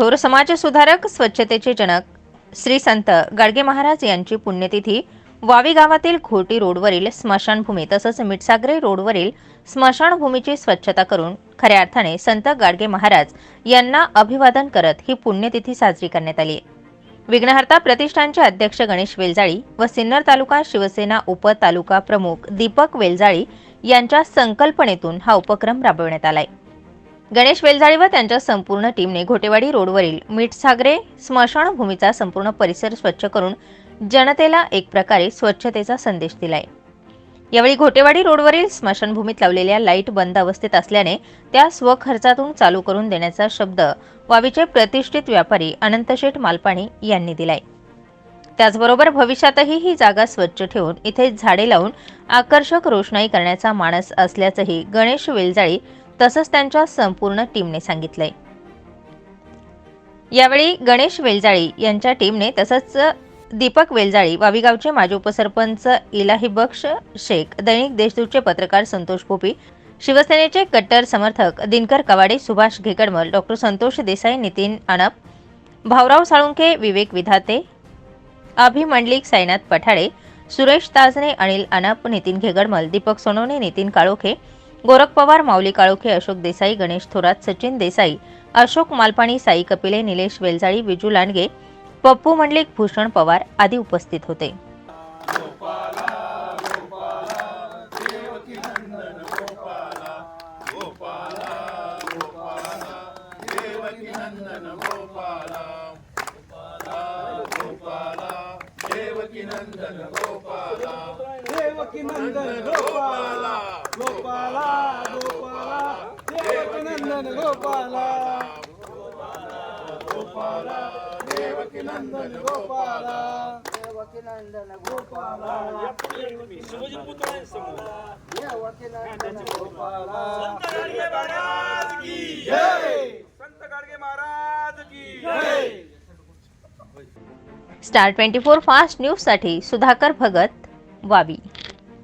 थोर समाजसुधारक स्वच्छतेचे जनक श्री संत गाडगे महाराज यांची पुण्यतिथी वावी गावातील घोटी रोडवरील स्मशानभूमी तसंच मिठसागरे रोडवरील स्मशानभूमीची स्वच्छता करून खऱ्या अर्थाने संत गाडगे महाराज यांना अभिवादन करत ही पुण्यतिथी साजरी करण्यात आली. विघ्नहर्ता प्रतिष्ठानचे अध्यक्ष गणेश वेलजाळी व सिन्नर तालुका शिवसेना उप तालुका प्रमुख दीपक वेलजाळी यांच्या संकल्पनेतून हा उपक्रम राबविण्यात आलाय. गणेश वेलझाळी व त्यांच्या संपूर्ण टीमने घोटेवाडी रोडवरील मिठसागरे स्मशानभूमीचा संपूर्ण परिसर स्वच्छ करून जनतेला एक प्रकारे स्वच्छतेचा संदेश दिलाय. यावेळी घोटेवाडी रोडवरील स्मशानभूमीत लावलेल्या लाइट बंद अवस्थेत असल्याने त्या स्वखर्चातून चालू करून देण्याचा शब्द वावीचे प्रतिष्ठित व्यापारी अनंतशेठ मालपाणी यांनी दिलाय. त्याचबरोबर भविष्यातही ही जागा स्वच्छ ठेवून इथे झाडे लावून आकर्षक रोषणाई करण्याचा मानस असल्याचंही गणेश वेलजाळी तसंच त्यांच्या संपूर्ण टीमने सांगितलंय. यावेळी गणेश वेलजाळी यांच्या टीमने तसंच दीपक वेलजाळी वावीगावचे माजी उपसरपंच इलाही बक्ष शेख दैनिक देशदूतचे पत्रकार संतोष पोपी शिवसेनेचे कट्टर समर्थक दिनकर कवाडे सुभाष घेकडमल डॉक्टर संतोष देसाई नितीन आणप भाऊराव साळुंखे विवेक विधाते अभिमंडलिक साईनाथ पठाडे सुरेश ताजने अनिल अनप नितीन घेगडमल दीपक सोनवणे नितीन काळोखे गोरख पवार माऊली काळोखे अशोक देसाई गणेश थोरात सचिन देसाई अशोक मालपाणी साई कपिले निलेश वेलजाळी विजू लांडगे पप्पू मंडलिक भूषण पवार आदी उपस्थित होते. देवकी नंदन गोपाला गोपाला गोपाला देवकी नंदन गोपाला। गोपाला देवकी नंदन गोपाला। देवकी नंदन गोपाला। देवकी नंदन गोपाला जय संत गाडगे महाराज की जय स्टार ट्वेंटी फोर फास्ट न्यूजसाठी सुधाकर भगत वावी.